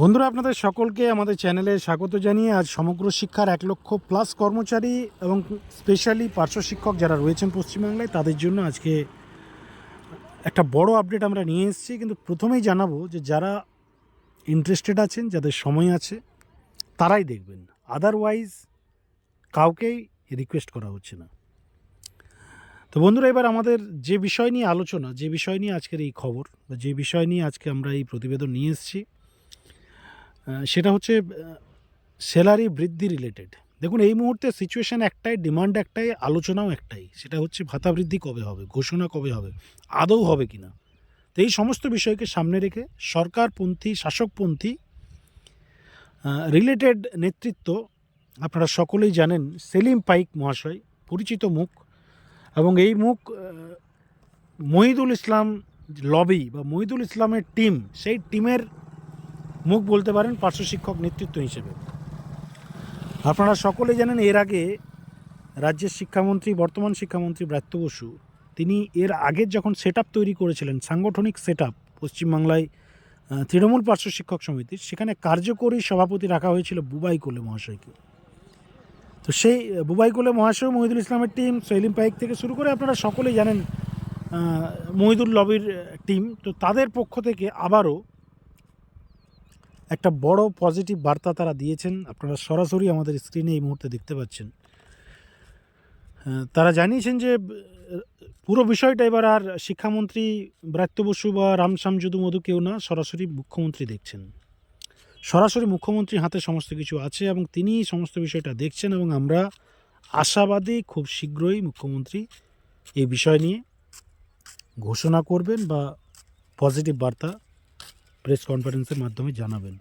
বন্ধুরা, আপনাদের সকলকে আমাদের চ্যানেলে স্বাগত জানিয়ে আজ সমগ্র শিক্ষার এক লক্ষ প্লাস কর্মচারী এবং স্পেশালি পার্শ্ব শিক্ষক যারা রয়েছেন পশ্চিমবাংলায়, তাদের জন্য আজকে একটা বড় আপডেট আমরা নিয়ে এসেছি। কিন্তু প্রথমেই জানাব যে যারা ইন্টারেস্টেড আছেন, যাদের সময় আছে, তারাই দেখবেন। আদারওয়াইজ কাউকেই রিকোয়েস্ট করা হচ্ছে না। তো বন্ধুরা, এবার আমাদের যে বিষয় নিয়ে আলোচনা, যে বিষয় নিয়ে আজকের এই খবর, বা যে বিষয় নিয়ে আজকে আমরা এই প্রতিবেদন নিয়ে এসেছি সেটা হচ্ছে স্যালারি বৃদ্ধি রিলেটেড দেখুন, এই মুহূর্তে সিচুয়েশান একটাই ডিমান্ড একটাই, আলোচনাও একটাই। সেটা হচ্ছে ভাতা বৃদ্ধি কবে হবে, ঘোষণা কবে হবে, আদৌ হবে কি না তো এই সমস্ত বিষয়কে সামনে রেখে সরকারপন্থী, শাসকপন্থী রিলেটেড নেতৃত্ব, আপনারা সকলেই জানেন, সেলিম পাইক মহাশয়, পরিচিত মুখ। এবং এই মুখ মহিদুল ইসলাম লবি বা মহিদুল ইসলামের টিম সেই টিমের মুখ বলতে পারেন পার্শ্ব শিক্ষক নেতৃত্ব হিসেবে। আপনারা সকলে জানেন এর আগে রাজ্যের শিক্ষামন্ত্রী, বর্তমান শিক্ষামন্ত্রী ব্রাত্য বসু, তিনি এর আগের যখন সেট তৈরি করেছিলেন, সাংগঠনিক সেট আপ পশ্চিমবাংলায় তৃণমূল পার্শ্ব শিক্ষক সমিতির সেখানে কার্যকরী সভাপতি রাখা হয়েছিল বুবাই কোলে মহাশয়কে। তো সেই বুবাই কোলে মহাশয় মহিদুল ইসলামের টিম সেলিম পাইক থেকে শুরু করে আপনারা সকলেই জানেন মহিদুল লবির টিম তো তাদের পক্ষ থেকে আবারও একটা বড় পজিটিভ বার্তা তারা দিয়েছেন। আপনারা সরাসরি আমাদের স্ক্রিনে এই মুহূর্তে দেখতে পাচ্ছেন। তারা জানিয়েছেন যে, পুরো বিষয়টা এবার আর শিক্ষামন্ত্রী ব্রাত্য বসু বা রামশ্যাম যদু মধু কেউ না, সরাসরি মুখ্যমন্ত্রী দেখছেন। সরাসরি মুখ্যমন্ত্রীর হাতে সমস্ত কিছু আছে এবং তিনি সমস্ত বিষয়টা দেখছেন এবং আমরা আশাবাদী খুব শীঘ্রই মুখ্যমন্ত্রী এই বিষয় নিয়ে ঘোষণা করবেন বা পজিটিভ বার্তা প্রেস কনফারেন্সের মাধ্যমে জানাবেন।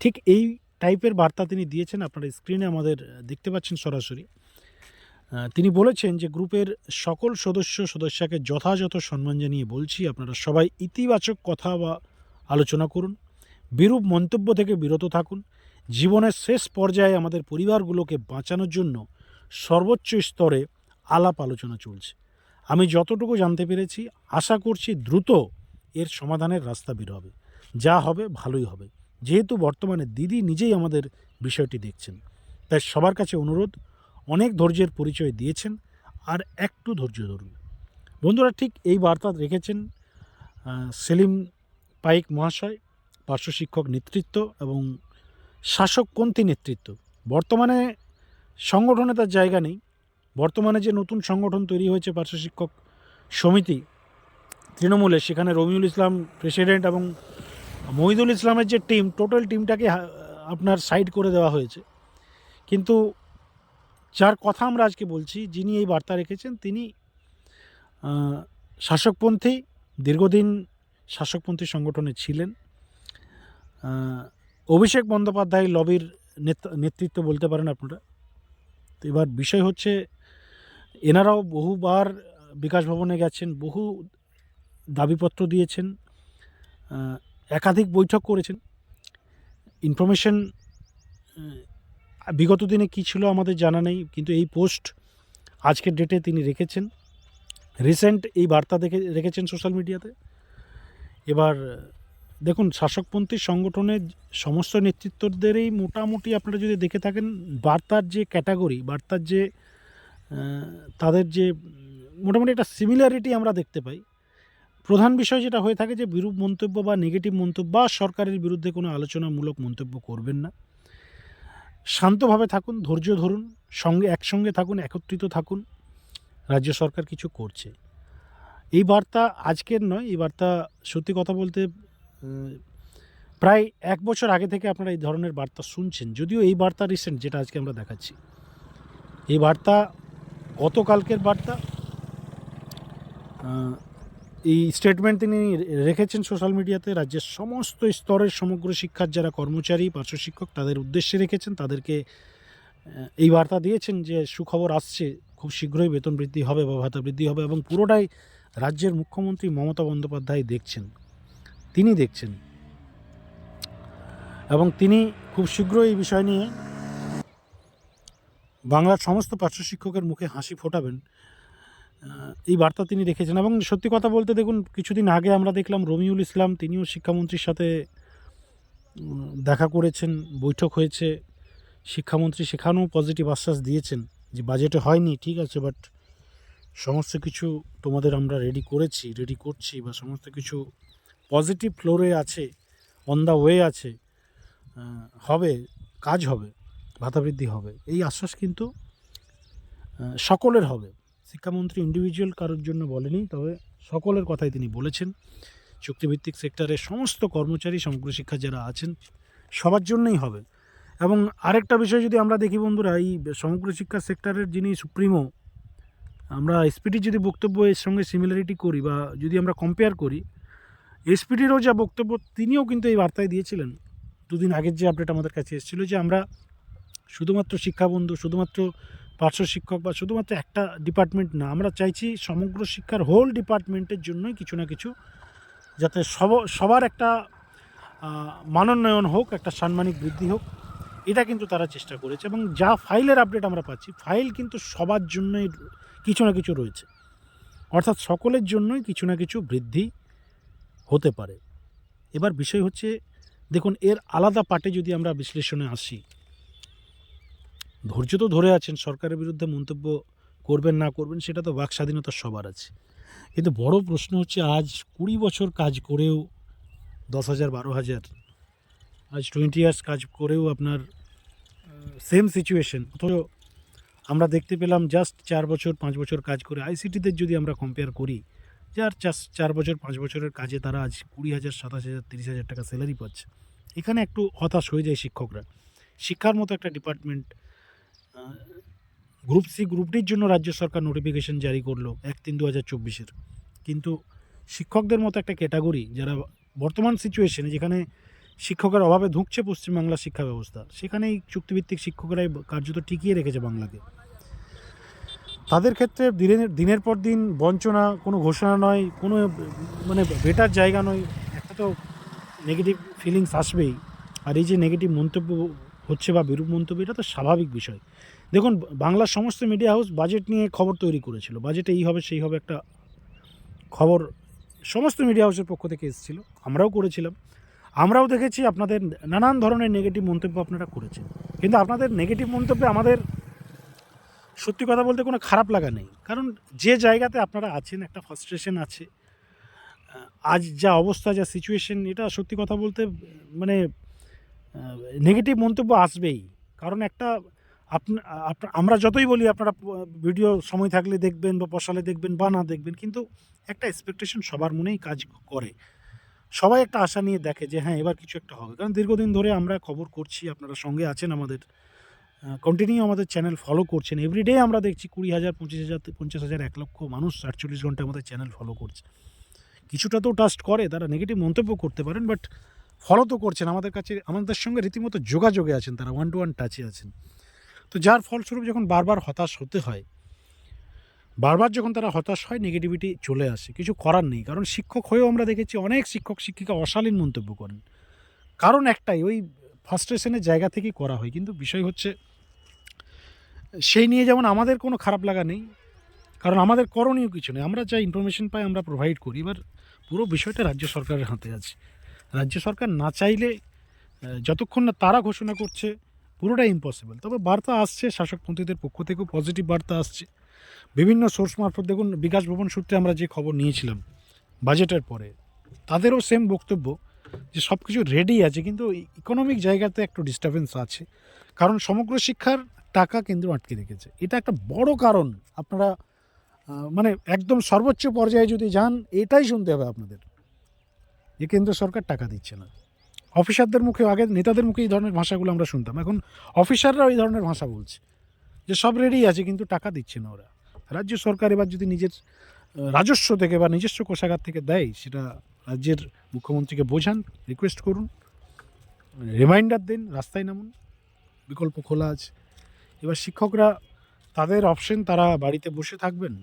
ঠিক এই টাইপের বার্তা তিনি দিয়েছেন, আপনারা স্ক্রিনে আমাদের দেখতে পাচ্ছেন সরাসরি। তিনি বলেছেন যে গ্রুপের সকল সদস্য সদস্যকে যথাযথ সম্মান জানিয়ে বলছি, আপনারা সবাই ইতিবাচক কথা বা আলোচনা করুন, বিরূপ মন্তব্য থেকে বিরত থাকুন, জীবনের শেষ পর্যায়ে আমাদের পরিবারগুলোকে বাঁচানোর জন্য সর্বোচ্চ স্তরে আলাপ আলোচনা চলছে। আমি যতটুকু জানতে পেরেছি, আশা করছি দ্রুত এর সমাধানের রাস্তা বের হবে। যা হবে, ভালোই হবে। যেহেতু বর্তমানে দিদি নিজেই আমাদের বিষয়টি দেখছেন। তাই সবার কাছে অনুরোধ, অনেক ধৈর্যের পরিচয় দিয়েছেন, আর একটু ধৈর্য ধরুন। বন্ধুরা, ঠিক এই বার্তা রেখেছেন সেলিম পাইক মহাশয়, পার্শ্ব শিক্ষক নেতৃত্ব এবং শাসকপন্থী নেতৃত্ব। বর্তমানে সংগঠনে তার জায়গা নেই। বর্তমানে যে নতুন সংগঠন তৈরি হয়েছে পার্শ্ব শিক্ষক সমিতি তৃণমূলে সেখানে রবিউল ইসলাম প্রেসিডেন্ট এবং মহিদুল ইসলামের যে টিম, টোটাল টিমটাকে আপনার সাইড করে দেওয়া হয়েছে। কিন্তু যার কথা আমরা আজকে বলছি, যিনি এই বার্তা রেখেছেন, তিনি শাসকপন্থী, দীর্ঘদিন শাসকপন্থী সংগঠনে ছিলেন। অভিষেক বন্দ্যোপাধ্যায় লবির নেত- নেতৃত্ব বলতে পারেন আপনারা। তো এবার বিষয় হচ্ছে, এনারাও বহুবার বিকাশ ভবনে গেছেন, বহু দাবিপত্র দিয়েছেন একাধিক বৈঠক করেছেন। ইনফরমেশন বিগত দিনে কী ছিল আমাদের জানা নেই, কিন্তু এই পোস্ট আজকের ডেটে তিনি রেখেছেন। রিসেন্ট এই বার্তা দেখে, রেখেছেন সোশ্যাল মিডিয়াতে। এবার, দেখুন, শাসকপন্থী সংগঠনের সমস্ত নেতৃত্বদেরই মোটামুটি আপনারা যদি দেখে থাকেন, বার্তার যে ক্যাটাগরি, বার্তার যে তাদের যে, মোটামুটি একটা সিমিলারিটি আমরা দেখতে পাই। প্রধান বিষয় যেটা হয়ে থাকে যে বিরূপ মন্তব্য বা নেগেটিভ মন্তব্য বা সরকারের বিরুদ্ধে কোনো আলোচনামূলক মন্তব্য করবেন না। শান্তভাবে থাকুন, ধৈর্য ধরুন, সঙ্গে একসঙ্গে থাকুন, একত্রিত থাকুন। রাজ্য সরকার কিছু করছে। এই বার্তা আজকের নয়, এই বার্তা সত্যি কথা বলতে প্রায় এক বছর আগে থেকে আপনারা এই ধরনের বার্তা শুনছেন। যদিও এই বার্তা রিসেন্ট যেটা আজকে আমরা দেখাচ্ছি। এই বার্তা গতকালকের বার্তা এই স্টেটমেন্ট তিনি রেখেছেন সোশ্যাল মিডিয়াতে রাজ্যের সমস্ত স্তরের সমগ্র শিক্ষার যারা কর্মচারী, পার্শ্ব শিক্ষক, তাদের উদ্দেশ্যে রেখেছেন। তাদেরকে এই বার্তা দিয়েছেন যে সুখবর আসছে, খুব শীঘ্রই বেতন বৃদ্ধি হবে বা ভাতা বৃদ্ধি হবে এবং পুরোটাই রাজ্যের মুখ্যমন্ত্রী মমতা বন্দ্যোপাধ্যায় দেখছেন। তিনি দেখছেন। এবং তিনি খুব শীঘ্রই এই বিষয় নিয়ে বাংলার সমস্ত পার্শ্ব শিক্ষকের মুখে হাসি ফোটাবেন। এই বার্তা তিনি রেখেছেন এবং সত্যি কথা বলতে দেখুন, কিছুদিন আগে আমরা দেখলাম রমিউল ইসলাম, তিনিও শিক্ষামন্ত্রীর সাথে দেখা করেছেন, বৈঠক হয়েছে। শিক্ষামন্ত্রী সেখানেও পজিটিভ আশ্বাস দিয়েছেন যে বাজেটে হয়নি, ঠিক আছে বাট সমস্ত কিছু তোমাদের আমরা রেডি করেছি রেডি করছি বা সমস্ত কিছু পজিটিভ ফ্লোরে আছে অন দ্য ওয়ে আছে হবে, কাজ হবে, ভাতা বৃদ্ধি হবে। এই আশ্বাস কিন্তু সকলের হবে। শিক্ষামন্ত্রী ইন্ডিভিজুয়াল কারোর জন্য বলেনি, তবে সকলের কথাই তিনি বলেছেন। চুক্তিভিত্তিক সেক্টরের সমস্ত কর্মচারী সমগ্র শিক্ষা যারা আছেন, সবার জন্যই হবে। এবং আরেকটা বিষয় যদি আমরা দেখি বন্ধুরা, এই সমগ্র শিক্ষা সেক্টরের যিনি সুপ্রিমো, আমরা এসপিটির যদি বক্তব্য এর সঙ্গে সিমিলারিটি করি বা যদি আমরা কম্পেয়ার করি এসপিটিরও যা বক্তব্য, তিনিও কিন্তু এই বার্তায় দিয়েছিলেন। দুদিন আগের যে আপডেট আমাদের কাছে এসেছিল যে আমরা শুধুমাত্র শিক্ষাবন্ধু শুধুমাত্র পার্শ্ব শিক্ষক বা শুধুমাত্র একটা ডিপার্টমেন্ট না, আমরা চাইছি সমগ্র শিক্ষার হোল ডিপার্টমেন্টের জন্যই কিছু না কিছু যাতে সব, সবার একটা মানোন্নয়ন হোক, একটা সাম্মানিক বৃদ্ধি হোক, এটা কিন্তু তারা চেষ্টা করেছে এবং যা ফাইলের আপডেট আমরা পাচ্ছি ফাইল কিন্তু সবার জন্যই কিছু না কিছু রয়েছে। অর্থাৎ সকলের জন্যই কিছু না কিছু বৃদ্ধি হতে পারে। এবার বিষয় হচ্ছে, দেখুন, এর আলাদা পার্টে যদি আমরা বিশ্লেষণে আসি ধৈর্য তো ধরে আছেন, সরকারের বিরুদ্ধে মন্তব্য করবেন না করবেন, সেটা তো বাক স্বাধীনতা সবার আছে। কিন্তু বড় প্রশ্ন হচ্ছে, আজ কুড়ি বছর কাজ করেও দশ হাজার, বারো হাজার, আজ টোয়েন্টি ইয়ার্স কাজ করেও আপনার সেম সিচুয়েশন অথচ আমরা দেখতে পেলাম জাস্ট চার বছর, পাঁচ বছর কাজ করে আইসিটিদের যদি আমরা কম্পেয়ার করি, যার চার বছর, পাঁচ বছরের কাজে তারা আজ কুড়ি হাজার, সাতাশ হাজার, তিরিশ হাজার টাকা স্যালারি পাচ্ছে। এখানে একটু হতাশ হয়ে যায় শিক্ষকরা। শিক্ষার মতো একটা ডিপার্টমেন্ট গ্রুপ সি গ্রুপ ডির জন্য রাজ্য সরকার নোটিফিকেশন জারি করল এক তিন দু হাজার চব্বিশের। কিন্তু শিক্ষকদের মতো একটা ক্যাটাগরি যারা বর্তমান সিচুয়েশনে যেখানে শিক্ষকের অভাবে ধুঁকছে পশ্চিমবাংলার শিক্ষা ব্যবস্থা, সেখানেই চুক্তিভিত্তিক শিক্ষকরাই কার্যত টিকিয়ে রেখেছে বাংলাকে। তাদের ক্ষেত্রে দিনের দিনের পর দিন বঞ্চনা, কোনো ঘোষণা নয়, কোনো মানে বেটার জায়গা নয়, একটা তো নেগেটিভ ফিলিংস আসবেই। আর এই যে নেগেটিভ মন্তব্য হচ্ছে বা বিরূপ মন্তব্য, এটা তো স্বাভাবিক বিষয়। দেখুন, বাংলার সমস্ত মিডিয়া হাউস বাজেট নিয়ে খবর তৈরি করেছিল। বাজেটে এই হবে, সেই হবে একটা খবর সমস্ত মিডিয়া হাউসের পক্ষ থেকে এসেছিল। আমরাও করেছিলাম। আমরাও দেখেছি আপনাদের নানান ধরনের নেগেটিভ মন্তব্য আপনারা করেছেন। কিন্তু আপনাদের নেগেটিভ মন্তব্যে আমাদের সত্যি কথা বলতে কোনো খারাপ লাগা নেই। কারণ যে জায়গাতে আপনারা আছেন, একটা ফ্রাস্ট্রেশন আছে আজ যা অবস্থা, যা সিচুয়েশন এটা সত্যি কথা বলতে মানে নেগেটিভ মন্তব্য আসবেই। কারণ একটা আপনা আমরা যতই বলি, আপনারা ভিডিও সময় থাকলে দেখবেন বা পশালে দেখবেন বা না দেখবেন, কিন্তু একটা এক্সপেকটেশন সবার মনেই কাজ করে। সবাই একটা আশা নিয়ে দেখে যে হ্যাঁ এবার কিছু একটা হবে। কারণ দীর্ঘদিন ধরে আমরা খবর করছি, আপনারা সঙ্গে আছেন আমাদের কন্টিনিউ আমাদের চ্যানেল ফলো করছেন। এভরিডে আমরা দেখছি কুড়ি হাজার, পঁচিশ হাজার, পঞ্চাশ হাজার, এক লক্ষ মানুষ আটচল্লিশ ঘণ্টা আমাদের চ্যানেল ফলো করছে। কিছুটা তো ট্রাস্ট করে, তারা নেগেটিভ মন্তব্য করতে পারেন বাট ফলো তো করছেন, আমাদের কাছে, আমাদের সঙ্গে রীতিমতো যোগাযোগে আছেন তারা ওয়ান টু ওয়ান টাচে আছেন। তো যার ফলস্বরূপ যখন বারবার হতাশ হতে হয়, বারবার যখন তারা হতাশ হয় নেগেটিভিটি চলে আসে, কিছু করার নেই। কারণ শিক্ষক হয়েও আমরা দেখেছি অনেক শিক্ষক, শিক্ষিকা অশালীন মন্তব্য করেন। কারণ একটাই, ওই ফার্স্ট্রেশনের জায়গা থেকেই করা হয়। কিন্তু বিষয় হচ্ছে, সেই নিয়ে যেমন আমাদের কোনো খারাপ লাগা নেই, কারণ আমাদের করণীয় কিছু নেই। আমরা যা ইনফরমেশন পাই আমরা প্রোভাইড করি, এবার পুরো বিষয়টা রাজ্য সরকারের হাতে আছে। রাজ্য সরকার না চাইলে যতক্ষণ না তারা ঘোষণা করছে, পুরোটাই ইম্পসিবল তবে বার্তা আসছে শাসকপন্থীদের পক্ষ থেকেও পজিটিভ বার্তা আসছে। বিভিন্ন সোর্স মারফত দেখুন, বিকাশ ভবন সূত্রে আমরা যে খবর নিয়েছিলাম বাজেটের পরে, তাদেরও সেম বক্তব্য যে সব কিছু রেডি আছে, কিন্তু ইকোনমিক জায়গাতে একটু ডিস্টারবেন্স আছে। কারণ সমগ্র শিক্ষার টাকা কেন্দ্র আটকে রেখেছে। এটা একটা বড় কারণ। আপনারা মানে একদম সর্বোচ্চ পর্যায়ে যদি যান, এটাই শুনতে হবে আপনাদের। যে কেন্দ্র সরকার টাকা দিচ্ছে না। অফিসারদের মুখে আগে নেতাদের মুখে এই ধরনের ভাষাগুলো আমরা শুনতাম। এখন অফিসাররা এই ধরনের ভাষা বলছে, যে সব রেডি আছে কিন্তু টাকা দিচ্ছে না ওরা। রাজ্য সরকার এবার যদি নিজের রাজস্ব থেকে বা নিজস্ব কোষাগার থেকে দেয়, সেটা রাজ্যের মুখ্যমন্ত্রীকে বোঝান, রিকোয়েস্ট করুন, রিমাইন্ডার দিন, রাস্তায় নামুন, বিকল্প খোলা আছে। এবার শিক্ষকরা তাদের অপশন তারা বাড়িতে বসে থাকবেন,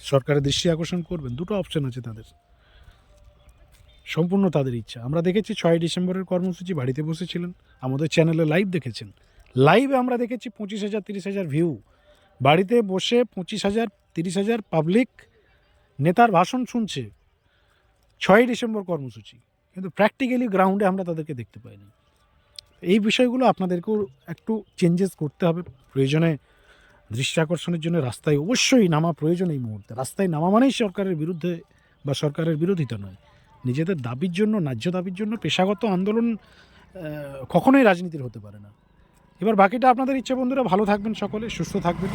সরকারের দৃষ্টি আকর্ষণ করবেন, দুটো অপশন আছে তাদের। সম্পূর্ণ তাদের ইচ্ছা। আমরা দেখেছি ছয় ডিসেম্বরের কর্মসূচি বাড়িতে বসেছিলেন। আমাদের চ্যানেলে লাইভ দেখেছেন। লাইভে আমরা দেখেছি পঁচিশ হাজার, তিরিশ হাজার ভিউ বাড়িতে বসে পঁচিশ হাজার, তিরিশ হাজার পাবলিক নেতার ভাষণ শুনছে ছয়ই ডিসেম্বর কর্মসূচি। কিন্তু প্র্যাকটিক্যালি গ্রাউন্ডে আমরা তাদেরকে দেখতে পাইনি। এই বিষয়গুলো আপনাদেরকেও একটু চেঞ্জেস করতে হবে। প্রয়োজনে দৃষ্টি আকর্ষণের জন্য রাস্তায় অবশ্যই নামা প্রয়োজন এই মুহূর্তে। রাস্তায় নামা মানেই সরকারের বিরুদ্ধে বা সরকারের বিরোধিতা নয়। নিজেদের দাবির জন্য, ন্যায্য দাবির জন্য পেশাগত আন্দোলন কখনোই রাজনীতির হতে পারে না। এবার বাকিটা আপনাদের ইচ্ছে বন্ধুরা, ভালো থাকবেন সকলে, সুস্থ থাকবেন।